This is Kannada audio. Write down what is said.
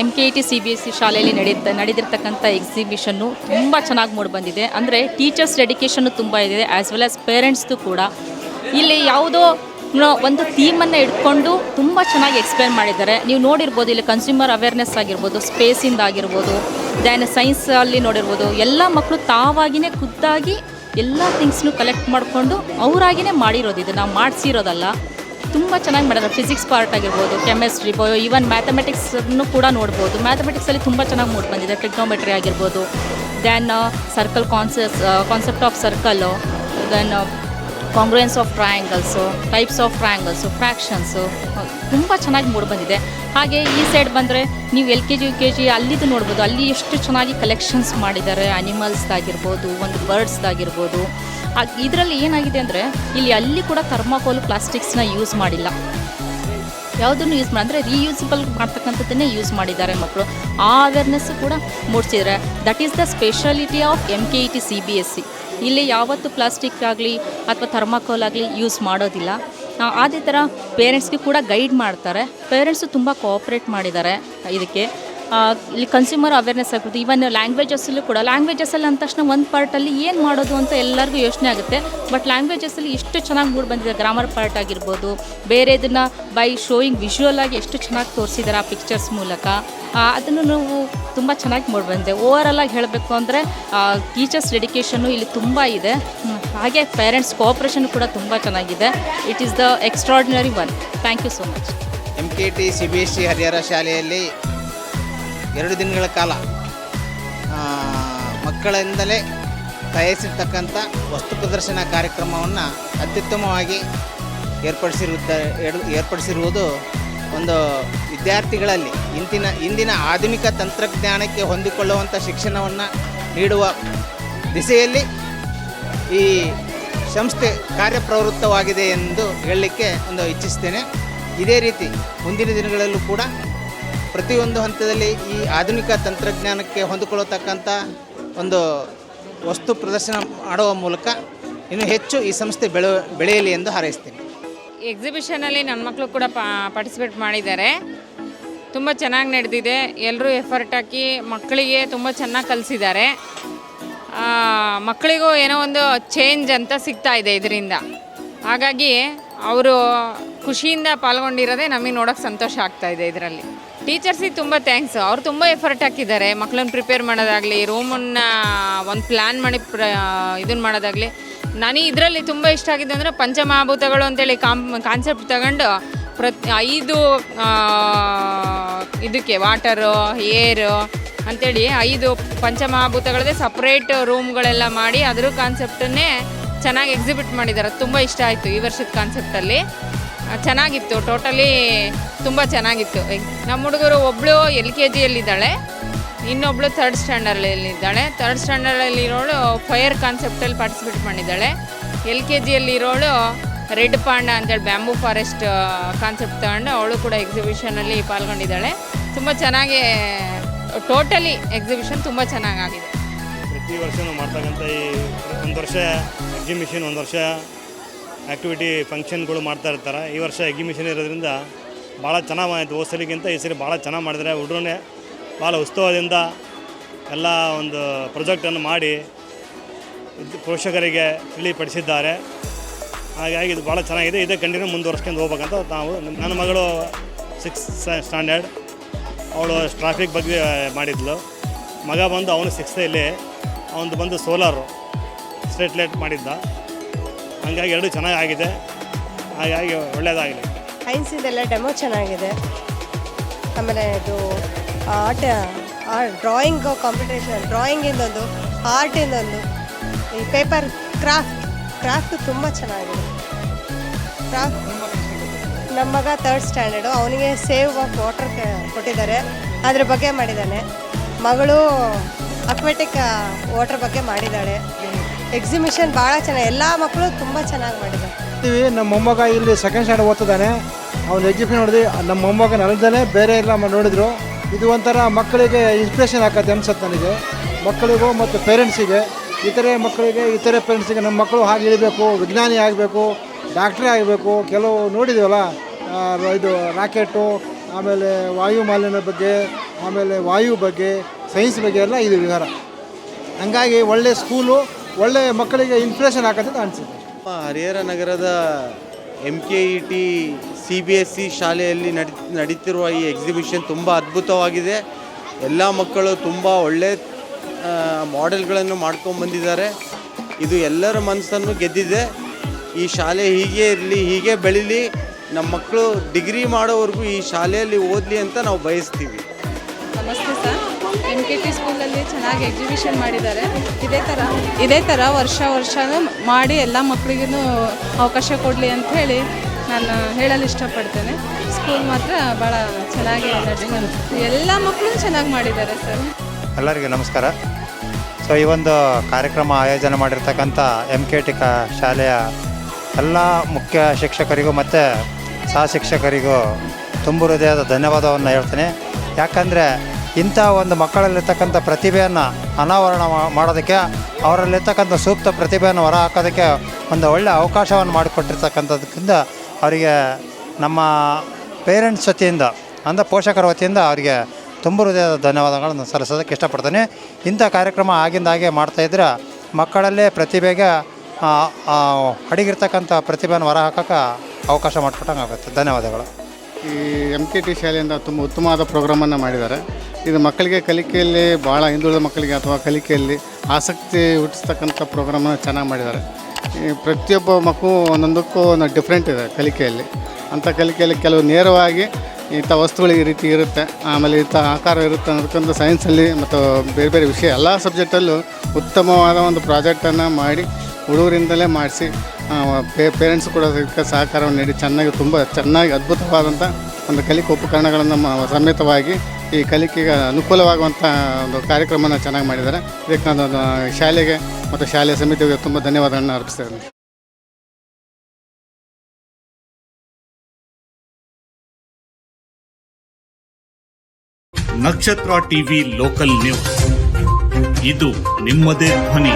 M K E T C B S C ಶಾಲೆಯಲ್ಲಿ ನಡೆಯುತ್ತೆ ನಡೆದಿರ್ತಕ್ಕಂಥ ಎಕ್ಸಿಬಿಷನ್ನು ತುಂಬ ಚೆನ್ನಾಗಿ ಮೂಡಿಬಂದಿದೆ ಅಂದರೆ ಟೀಚರ್ಸ್ ಡೆಡಿಕೇಶನ್ನು ತುಂಬ ಇದೆ ಆ್ಯಸ್ ವೆಲ್ ಆಸ್ ಪೇರೆಂಟ್ಸ್ದು ಕೂಡ. ಇಲ್ಲಿ ಯಾವುದೋ ಒಂದು ಥೀಮನ್ನು ಇಟ್ಕೊಂಡು ತುಂಬ ಚೆನ್ನಾಗಿ ಎಕ್ಸ್ಪ್ಲೇನ್ ಮಾಡಿದ್ದಾರೆ. ನೀವು ನೋಡಿರ್ಬೋದು, ಇಲ್ಲಿ ಕನ್ಸ್ಯೂಮರ್ ಅವೇರ್ನೆಸ್ ಆಗಿರ್ಬೋದು ಸ್ಪೇಸಿಂದ ಆಗಿರ್ಬೋದು ದೆನ್ ಸೈನ್ಸಲ್ಲಿ ನೋಡಿರ್ಬೋದು, ಎಲ್ಲ ಮಕ್ಕಳು ತಾವಾಗಿಯೇ ಖುದ್ದಾಗಿ ಎಲ್ಲ ಥಿಂಗ್ಸ್ನು ಕಲೆಕ್ಟ್ ಮಾಡಿಕೊಂಡು ಅವರಾಗಿಯೇ ಮಾಡಿರೋದು ಇದು. ನಾವು ಮಾಡಿಸಿರೋದಲ್ಲ. ತುಂಬ ಚೆನ್ನಾಗಿ ಮಾಡಿದ್ದಾರೆ. ಫಿಸಿಕ್ಸ್ ಪಾರ್ಟ್ ಆಗಿರ್ಬೋದು ಕೆಮಿಸ್ಟ್ರಿ ಬಯೋ ಈವನ್ ಮ್ಯಾಥಮೆಟಿಕ್ಸನ್ನು ಕೂಡ ನೋಡ್ಬೋದು. ಮ್ಯಾಥಮೆಟಿಕ್ಸಲ್ಲಿ ತುಂಬ ಚೆನ್ನಾಗಿ ಮೂಡ್ ಬಂದಿದೆ. ಟ್ರಿಗ್ನೋಮೆಟ್ರಿ ಆಗಿರ್ಬೋದು then circle ಕಾನ್ಸೆಸ್ concept of circle then congruence of triangles types of triangles fractions ತುಂಬ ಚೆನ್ನಾಗಿ ಮೂಡಿ ಬಂದಿದೆ. ಹಾಗೆ ಈ ಸೈಡ್ ಬಂದರೆ ನೀವು L K G, U K G ಅಲ್ಲಿದ್ದು ನೋಡ್ಬೋದು, ಅಲ್ಲಿ ಎಷ್ಟು ಚೆನ್ನಾಗಿ ಕಲೆಕ್ಷನ್ಸ್ ಮಾಡಿದ್ದಾರೆ ಅನಿಮಲ್ಸ್ದಾಗಿರ್ಬೋದು ಒಂದು ಬರ್ಡ್ಸ್ದಾಗಿರ್ಬೋದು ಇದರಲ್ಲಿ ಏನಾಗಿದೆ ಅಂದರೆ, ಇಲ್ಲಿ ಅಲ್ಲಿ ಕೂಡ ಥರ್ಮಾಕೋಲ್ ಪ್ಲಾಸ್ಟಿಕ್ಸ್ನ ಯೂಸ್ ಮಾಡಿಲ್ಲ. ಯಾವುದನ್ನು ಯೂಸ್ ಮಾಡಿ, ಅಂದರೆ ರೀಯೂಸಬಲ್ ಮಾಡ್ತಕ್ಕಂಥದ್ದನ್ನೇ ಯೂಸ್ ಮಾಡಿದ್ದಾರೆ ಮಕ್ಕಳು ಆ ಅವೇರ್ನೆಸ್ಸು ಕೂಡ ಮೂಡಿಸಿದ್ದಾರೆ that is the speciality of M K E T C B S C ಇಲ್ಲಿ ಯಾವತ್ತು ಪ್ಲಾಸ್ಟಿಕ್ ಆಗಲಿ ಅಥವಾ ಥರ್ಮಾಕೋಲ್ ಆಗಲಿ ಯೂಸ್ ಮಾಡೋದಿಲ್ಲ. ಅದೇ ಥರ ಪೇರೆಂಟ್ಸ್ಗೆ ಕೂಡ ಗೈಡ್ ಮಾಡ್ತಾರೆ. ಪೇರೆಂಟ್ಸು ತುಂಬ ಕೋಆಪ್ರೇಟ್ ಮಾಡಿದ್ದಾರೆ ಇದಕ್ಕೆ. ಇಲ್ಲಿ ಕನ್ಸ್ಯೂಮರ್ ಅವೇರ್ನೆಸ್ ಆಗ್ಬೋದು. ಈವನ್ ಲ್ಯಾಂಗ್ವೇಜಸ್ಸಲ್ಲೂ ಕೂಡ ಲ್ಯಾಂಗ್ವೇಜಸ್ಸಲ್ಲಿ ಅಂದ ತಕ್ಷಣ ಒಂದು ಪಾರ್ಟಲ್ಲಿ ಏನು ಮಾಡೋದು ಅಂತ ಎಲ್ಲರಿಗೂ ಯೋಚನೆ ಆಗುತ್ತೆ. ಬಟ್ ಲ್ಯಾಂಗ್ವೇಜಸ್ಸಲ್ಲಿ ಎಷ್ಟು ಚೆನ್ನಾಗಿ ಮೂಡ್ ಬಂದಿದೆ. ಗ್ರಾಮರ್ ಪಾರ್ಟ್ ಆಗಿರ್ಬೋದು ಬೇರೆ ಇದನ್ನು ಬೈ ಶೋಯಿಂಗ್ ವಿಜುವಲ್ ಆಗಿ ಎಷ್ಟು ಚೆನ್ನಾಗಿ ತೋರಿಸಿದ್ದಾರೆ ಆ ಪಿಕ್ಚರ್ಸ್ ಮೂಲಕ ಅದನ್ನು ನಾವು ತುಂಬ ಚೆನ್ನಾಗಿ ಮೂಡ್ ಬಂದಿದೆ. ಓವರಾಲ್ ಆಗಿ ಹೇಳಬೇಕು ಅಂದರೆ ಟೀಚರ್ಸ್ ಡೆಡಿಕೇಶನ್ನು ಇಲ್ಲಿ ತುಂಬ ಇದೆ. ಹಾಗೆ ಪೇರೆಂಟ್ಸ್ ಕೋಆಪ್ರೇಷನ್ ಕೂಡ ತುಂಬ ಚೆನ್ನಾಗಿದೆ. It is the extraordinary one thank you so much M K T C B S C Harihara ಶಾಲೆಯಲ್ಲಿ ಎರಡು ದಿನಗಳ ಕಾಲ ಮಕ್ಕಳಿಂದಲೇ ತಯಾರಿಸಿರ್ತಕ್ಕಂಥ ವಸ್ತು ಪ್ರದರ್ಶನ ಕಾರ್ಯಕ್ರಮವನ್ನು ಅತ್ಯುತ್ತಮವಾಗಿ ಏರ್ಪಡಿಸಿರುತ್ತ, ಏರ್- ಏರ್ಪಡಿಸಿರುವುದು ಒಂದು ವಿದ್ಯಾರ್ಥಿಗಳಲ್ಲಿ ಇಂದಿನ ಇಂದಿನ ಆಧುನಿಕ ತಂತ್ರಜ್ಞಾನಕ್ಕೆ ಹೊಂದಿಕೊಳ್ಳುವಂಥ ಶಿಕ್ಷಣವನ್ನು ನೀಡುವ ದಿಸೆಯಲ್ಲಿ ಈ ಸಂಸ್ಥೆ ಕಾರ್ಯಪ್ರವೃತ್ತವಾಗಿದೆ ಎಂದು ಹೇಳಲಿಕ್ಕೆ ಒಂದು ಇಚ್ಛಿಸ್ತೇನೆ. ಇದೇ ರೀತಿ ಮುಂದಿನ ದಿನಗಳಲ್ಲೂ ಕೂಡ ಪ್ರತಿಯೊಂದು ಹಂತದಲ್ಲಿ ಈ ಆಧುನಿಕ ತಂತ್ರಜ್ಞಾನಕ್ಕೆ ಹೊಂದಿಕೊಳ್ಳತಕ್ಕಂಥ ಒಂದು ವಸ್ತು ಪ್ರದರ್ಶನ ಮಾಡುವ ಮೂಲಕ ಇನ್ನು ಹೆಚ್ಚು ಈ ಸಂಸ್ಥೆ ಬೆಳ, ಬೆಳೆಯಲಿ ಎಂದು ಹಾರೈಸ್ತೀನಿ. ಎಕ್ಸಿಬಿಷನಲ್ಲಿ ನನ್ನ ಮಕ್ಕಳು ಕೂಡ ಪಾರ್ಟಿಸಿಪೇಟ್ ಮಾಡಿದ್ದಾರೆ. ತುಂಬ ಚೆನ್ನಾಗಿ ನಡೆದಿದೆ. ಎಲ್ಲರೂ ಎಫರ್ಟ್ ಹಾಕಿ ಮಕ್ಕಳಿಗೆ ತುಂಬ ಚೆನ್ನಾಗಿ ಕಲಿಸಿದ್ದಾರೆ. ಮಕ್ಕಳಿಗೂ ಏನೋ ಒಂದು ಚೇಂಜ್ ಅಂತ ಸಿಗ್ತಾ ಇದೆ ಇದರಿಂದ. ಹಾಗಾಗಿ ಅವರು ಖುಷಿಯಿಂದ ಪಾಲ್ಗೊಂಡಿರೋದೇ ನಮಗೆ ನೋಡೋಕೆ ಸಂತೋಷ ಆಗ್ತಾ ಇದೆ ಇದರಲ್ಲಿ. ಟೀಚರ್ಸಿಗೆ ತುಂಬ ಥ್ಯಾಂಕ್ಸ್ ಅವ್ರು ತುಂಬ ಎಫರ್ಟ್ ಹಾಕಿದ್ದಾರೆ. ಮಕ್ಕಳನ್ನ ಪ್ರಿಪೇರ್ ಮಾಡೋದಾಗಲಿ ರೂಮನ್ನು ಒಂದು ಪ್ಲ್ಯಾನ್ ಮಾಡಿ ಪ್ರ ಇದನ್ನು ಮಾಡೋದಾಗಲಿ. ನನಗೆ ಇದರಲ್ಲಿ ತುಂಬ ಇಷ್ಟ ಆಗಿದೆ ಅಂದರೆ ಪಂಚಮಹಾಭೂತಗಳು ಅಂತೇಳಿ ಕಾಂಪ್ ಕಾನ್ಸೆಪ್ಟ್ ತಗೊಂಡು ಪ್ರತಿ, ಐದು ಇದಕ್ಕೆ ವಾಟರು ಏರು ಅಂತೇಳಿ ಐದು ಪಂಚಮಹಾಭೂತಗಳದೇ ಸಪ್ರೇಟ್ ರೂಮ್ಗಳೆಲ್ಲ ಮಾಡಿ ಅದ್ರ ಕಾನ್ಸೆಪ್ಟನ್ನೇ ಚೆನ್ನಾಗಿ ಎಕ್ಸಿಬಿಟ್ ಮಾಡಿದ್ದಾರೆ. ತುಂಬ ಇಷ್ಟ ಆಯಿತು ಈ ವರ್ಷದ ಕಾನ್ಸೆಪ್ಟಲ್ಲಿ ಚೆನ್ನಾಗಿತ್ತು, ಟೋಟಲಿ ತುಂಬ ಚೆನ್ನಾಗಿತ್ತು. ನಮ್ಮ ಹುಡುಗರು ಒಬ್ಬಳು ಎಲ್ ಕೆ ಜಿಯಲ್ಲಿದ್ದಾಳೆ, ಇನ್ನೊಬ್ಳು ಥರ್ಡ್ ಸ್ಟ್ಯಾಂಡರ್ಡಲ್ಲಿದ್ದಾಳೆ ಥರ್ಡ್ ಸ್ಟ್ಯಾಂಡರ್ಡಲ್ಲಿರೋಳು ಫೈರ್ ಕಾನ್ಸೆಪ್ಟಲ್ಲಿ ಪಾರ್ಟಿಸಿಪೇಟ್ ಮಾಡಿದ್ದಾಳೆ. ಎಲ್ ಕೆ ಜಿಯಲ್ಲಿರೋಳು ರೆಡ್ ಪಾಂಡ ಅಂತೇಳಿ ಬ್ಯಾಂಬೂ ಫಾರೆಸ್ಟ್ ಕಾನ್ಸೆಪ್ಟ್ ತಗೊಂಡು ಅವಳು ಕೂಡ ಎಕ್ಸಿಬಿಷನಲ್ಲಿ ಪಾಲ್ಗೊಂಡಿದ್ದಾಳೆ. ತುಂಬ ಚೆನ್ನಾಗಿ, ಟೋಟಲಿ ಎಕ್ಸಿಬಿಷನ್ ತುಂಬ ಚೆನ್ನಾಗಾಗಿದೆ. ಪ್ರತಿ ವರ್ಷವೂ ಮಾಡ್ತಕ್ಕಂಥ ಈ ಒಂದು ವರ್ಷ ಎಕ್ಸಿಬಿಷನ್ ಒಂದು ವರ್ಷ ಆ್ಯಕ್ಟಿವಿಟಿ ಫಂಕ್ಷನ್ಗಳು ಮಾಡ್ತಾ ಇರ್ತಾರೆ. ಈ ವರ್ಷ ಎಕ್ಸಿಬಿಷನ್ ಇರೋದ್ರಿಂದ ಭಾಳ ಚೆನ್ನಾಗಿ ಆಯಿತು ಹೋಸಲಿಗಿಂತ ಈ ಸರಿ ಭಾಳ ಚೆನ್ನಾಗಿ ಮಾಡಿದರೆ ಹುಡುಗರನ್ನೇ ಭಾಳ ಉತ್ಸವದಿಂದ ಎಲ್ಲ ಒಂದು ಪ್ರೊಜೆಕ್ಟನ್ನು ಮಾಡಿ ಪೋಷಕರಿಗೆ ತಿಳಿಪಡಿಸಿದ್ದಾರೆ. ಹಾಗಾಗಿ ಇದು ಭಾಳ ಚೆನ್ನಾಗಿದೆ. ಇದೇ ಕಂಟಿನ್ಯೂ ಮುಂದುವರ್ಸ್ಕೊಂಡು ಹೋಗ್ಬೇಕಂತ ನಾವು ನನ್ನ ಮಗಳು ಸಿಕ್ಸ್ ಸ್ಟ್ಯಾಂಡರ್ಡ್ ಅವಳು ಟ್ರಾಫಿಕ್ ಬಗ್ಗೆ ಮಾಡಿದ್ಲು. ಮಗ ಬಂದು ಅವನು ಸಿಕ್ಸ್ತಲ್ಲಿ ಅವನು ಬಂದು ಸೋಲಾರು ಸ್ಟ್ರೇಟ್ ಲೈಟ್ ಮಾಡಿದ್ದ. ಹಂಗಾಗಿ ಎರಡು ಚೆನ್ನಾಗಿ ಆಗಿದೆ ಹಾಗಾಗಿ ಒಳ್ಳೆಯದಾಗಲಿ ಸೈನ್ಸಿಂದೆಲ್ಲ ಡೆಮೋ ಚೆನ್ನಾಗಿದೆ. ಆಮೇಲೆ ಇದು ಆರ್ಟ್ ಡ್ರಾಯಿಂಗ್ ಕಾಂಪಿಟೇಷನ್ ಡ್ರಾಯಿಂಗಿಂದೊಂದು ಆರ್ಟಿಂದೊಂದು ಈ ಪೇಪರ್ ಕ್ರಾಫ್ಟ್ ಕ್ರಾಫ್ಟ್ ತುಂಬ ಚೆನ್ನಾಗಿದೆ. ಕ್ರಾಫ್ಟ್ ನಮ್ಮ ಮಗ ತರ್ಡ್ ಸ್ಟ್ಯಾಂಡರ್ಡು ಅವನಿಗೆ ಸೇವ್ ಆಫ್ ವಾಟರ್ ಕೊಟ್ಟಿದ್ದಾರೆ. ಅದ್ರ ಬಗ್ಗೆ ಮಾಡಿದ್ದಾನೆ. ಮಗಳು ಅಕ್ವೆಟಿಕ್ ವಾಟರ್ ಬಗ್ಗೆ ಮಾಡಿದ್ದಾಳೆ. ಎಕ್ಸಿಬಿಷನ್ ಭಾಳ ಚೆನ್ನಾಗಿ, ಎಲ್ಲ ಮಕ್ಕಳು ತುಂಬ ಚೆನ್ನಾಗಿ ಮಾಡಿದ್ದಾರೆ. ನಮ್ಮ ಮೊಮ್ಮಗ ಇಲ್ಲಿ ಸೆಕೆಂಡ್ ಸ್ಟ್ಯಾಂಡರ್ಡ್ ಓದ್ತಿದ್ದಾನೆ. ಅವ್ನು ಎಜುಕೇಶನ್ ನೋಡಿದ್ವಿ ನಮ್ಮ ಮೊಮ್ಮಗ ನೆಲದಲ್ಲೇ ಬೇರೆ ಎಲ್ಲ ನೋಡಿದ್ರು. ಇದು ಒಂಥರ ಮಕ್ಕಳಿಗೆ ಇನ್ಸ್ಪಿರೇಷನ್ ಹಾಕತ್ತೆ ಅನ್ಸುತ್ತೆ ನನಗೆ. ಮಕ್ಕಳಿಗೂ ಮತ್ತು ಪೇರೆಂಟ್ಸಿಗೆ ಇತರೆ ಮಕ್ಕಳಿಗೆ, ಇತರೆ ಪೇರೆಂಟ್ಸಿಗೆ ನಮ್ಮ ಮಕ್ಕಳು ಹಾಗೆ ಇರಬೇಕು ವಿಜ್ಞಾನಿ ಆಗಬೇಕು ಡಾಕ್ಟ್ರೇ ಆಗಬೇಕು. ಕೆಲವು ನೋಡಿದ್ದೀವಲ್ಲ ಇದು ರಾಕೆಟು ಆಮೇಲೆ ವಾಯು ಮಾಲಿನ್ಯ ಬಗ್ಗೆ, ಆಮೇಲೆ ವಾಯು ಬಗ್ಗೆ ಸೈನ್ಸ್ ಬಗ್ಗೆ ಎಲ್ಲ ಇದು ವಿವರ. ಹಂಗಾಗಿ ಒಳ್ಳೆ ಸ್ಕೂಲು ಒಳ್ಳೆ ಮಕ್ಕಳಿಗೆ ಇನ್ಫ್ಲೇಷನ್ ಆಗತ್ತೆ ಅಂತ ಅನಿಸುತ್ತೆ. ಹರಿಹರ ನಗರದ M K E T C B S C ಶಾಲೆಯಲ್ಲಿ ನಡಿ ನಡೀತಿರುವ ಈ ಎಕ್ಸಿಬಿಷನ್ ತುಂಬ ಅದ್ಭುತವಾಗಿದೆ. ಎಲ್ಲ ಮಕ್ಕಳು ತುಂಬ ಒಳ್ಳೆ ಮಾಡೆಲ್ಗಳನ್ನು ಮಾಡ್ಕೊಂಡು ಬಂದಿದ್ದಾರೆ. ಇದು ಎಲ್ಲರ ಮನಸ್ಸನ್ನು ಗೆದ್ದಿದೆ. ಈ ಶಾಲೆ ಹೀಗೆ ಇರಲಿ ಹೀಗೆ ಬೆಳೀಲಿ ನಮ್ಮ ಮಕ್ಕಳು ಡಿಗ್ರಿ ಮಾಡೋವರೆಗೂ ಈ ಶಾಲೆಯಲ್ಲಿ ಓದಲಿ ಅಂತ ನಾವು ಬಯಸ್ತೀವಿ. ನಮಸ್ತೆ ಸರ್. ಎಂ ಕೆ ಟಿ ಸ್ಕೂಲಲ್ಲಿ ಚೆನ್ನಾಗಿ ಎಕ್ಸಿಬಿಷನ್ ಮಾಡಿದ್ದಾರೆ. ಇದೇ ಥರ ಇದೇ ಥರ ವರ್ಷ ವರ್ಷನೂ ಮಾಡಿ ಎಲ್ಲ ಮಕ್ಕಳಿಗೂ ಅವಕಾಶ ಕೊಡಲಿ ಅಂತ ಹೇಳಿ ನಾನು ಹೇಳಲು ಇಷ್ಟಪಡ್ತೇನೆ. ಸ್ಕೂಲ್ ಮಾತ್ರ ಭಾಳ ಚೆನ್ನಾಗಿ ಎಲ್ಲ ಮಕ್ಕಳು ಚೆನ್ನಾಗಿ ಮಾಡಿದ್ದಾರೆ ಸರ್. ಎಲ್ಲರಿಗೂ ನಮಸ್ಕಾರ. ಸೊ ಈ ಒಂದು ಕಾರ್ಯಕ್ರಮ ಆಯೋಜನೆ ಮಾಡಿರ್ತಕ್ಕಂಥ ಎಂ ಕೆ ಟಿ ಕ ಶಾಲೆಯ ಎಲ್ಲ ಮುಖ್ಯ ಶಿಕ್ಷಕರಿಗೂ ಮತ್ತು ಸಹ ಶಿಕ್ಷಕರಿಗೂ ತುಂಬ ಹೃದಯದ ಧನ್ಯವಾದವನ್ನು ಹೇಳ್ತೇನೆ. ಯಾಕಂದರೆ ಇಂಥ ಒಂದು ಮಕ್ಕಳಲ್ಲಿರ್ತಕ್ಕಂಥ ಪ್ರತಿಭೆಯನ್ನು ಅನಾವರಣ ಮಾಡೋದಕ್ಕೆ ಅವರಲ್ಲಿರ್ತಕ್ಕಂಥ ಸೂಕ್ತ ಪ್ರತಿಭೆಯನ್ನು ಹೊರ ಹಾಕೋದಕ್ಕೆ ಒಂದು ಒಳ್ಳೆಯ ಅವಕಾಶವನ್ನು ಮಾಡಿಕೊಟ್ಟಿರ್ತಕ್ಕಂಥದ್ದಕ್ಕಿಂತ ಅವರಿಗೆ ನಮ್ಮ ಪೇರೆಂಟ್ಸ್ ವತಿಯಿಂದ, ಅಂದರೆ ಪೋಷಕರ ವತಿಯಿಂದ ಅವರಿಗೆ ತುಂಬ ಹೃದಯದ ಧನ್ಯವಾದಗಳನ್ನು ಸಲ್ಲಿಸೋದಕ್ಕೆ ಇಷ್ಟಪಡ್ತೀನಿ. ಇಂಥ ಕಾರ್ಯಕ್ರಮ ಆಗಿಂದಾಗೆ ಮಾಡ್ತಾಯಿದ್ರೆ ಮಕ್ಕಳಲ್ಲೇ ಪ್ರತಿಭೆಗೆ ಅಡಿಗಿರ್ತಕ್ಕಂಥ ಪ್ರತಿಭೆಯನ್ನು ಹೊರ ಹಾಕೋಕೆ ಅವಕಾಶ ಮಾಡಿಕೊಟ್ಟಂಗೆ ಆಗುತ್ತೆ ಧನ್ಯವಾದಗಳು. ಈ ಎಂ ಕೆ ಟಿ ಶಾಲೆಯಿಂದ ತುಂಬ ಉತ್ತಮವಾದ ಪ್ರೋಗ್ರಾಮನ್ನು ಮಾಡಿದ್ದಾರೆ. ಇದು ಮಕ್ಕಳಿಗೆ ಕಲಿಕೆಯಲ್ಲಿ ಭಾಳ ಹಿಂದುಳಿದ ಮಕ್ಕಳಿಗೆ ಅಥವಾ ಕಲಿಕೆಯಲ್ಲಿ ಆಸಕ್ತಿ ಹುಟ್ಟಿಸ್ತಕ್ಕಂಥ ಪ್ರೋಗ್ರಾಮನ್ನು ಚೆನ್ನಾಗಿ ಮಾಡಿದ್ದಾರೆ. ಈ ಪ್ರತಿಯೊಬ್ಬ ಮಗು ಒಂದೊಂದಕ್ಕೂ ಒಂದು ಡಿಫ್ರೆಂಟ್ ಇದೆ ಕಲಿಕೆಯಲ್ಲಿ. ಅಂಥ ಕಲಿಕೆಯಲ್ಲಿ ಕೆಲವು ನೇರವಾಗಿ ಇಂಥ ವಸ್ತುಗಳು ಈ ರೀತಿ ಇರುತ್ತೆ, ಆಮೇಲೆ ಇಂಥ ಆಕಾರ ಇರುತ್ತೆ ಅನ್ನೋದಕ್ಕೊಂದು ಸೈನ್ಸಲ್ಲಿ ಮತ್ತು ಬೇರೆ ಬೇರೆ ವಿಷಯ, ಎಲ್ಲ ಸಬ್ಜೆಕ್ಟಲ್ಲೂ ಉತ್ತಮವಾದ ಒಂದು ಪ್ರಾಜೆಕ್ಟನ್ನು ಮಾಡಿ ಹುಡುಗರಿಂದಲೇ ಮಾಡಿಸಿ ಪೇರೆಂಟ್ಸ್ ಕೂಡ ಅದಕ್ಕೆ ಸಹಕಾರವನ್ನು ನೀಡಿ ಚೆನ್ನಾಗಿ ತುಂಬ ಚೆನ್ನಾಗಿ ಅದ್ಭುತವಾದಂಥ ಒಂದು ಕಲಿಕೆ ಉಪಕರಣಗಳನ್ನು ಸಮೇತವಾಗಿ ಈ ಕಲಿಕೆಗೆ ಅನುಕೂಲವಾಗುವಂಥ ಒಂದು ಕಾರ್ಯಕ್ರಮನ ಚೆನ್ನಾಗಿ ಮಾಡಿದ್ದಾರೆ. ಇದಕ್ಕೆ ನಾನು ಶಾಲೆಗೆ ಮತ್ತು ಶಾಲೆಯ ಸಮಿತಿಗೆ ತುಂಬ ಧನ್ಯವಾದಗಳನ್ನು ಅರ್ಪಿಸ್ತೇನೆ ನಕ್ಷತ್ರ ಟಿವಿ ಲೋಕಲ್ ನ್ಯೂಸ್. ಇದು ನಿಮ್ಮದೇ ಧ್ವನಿ.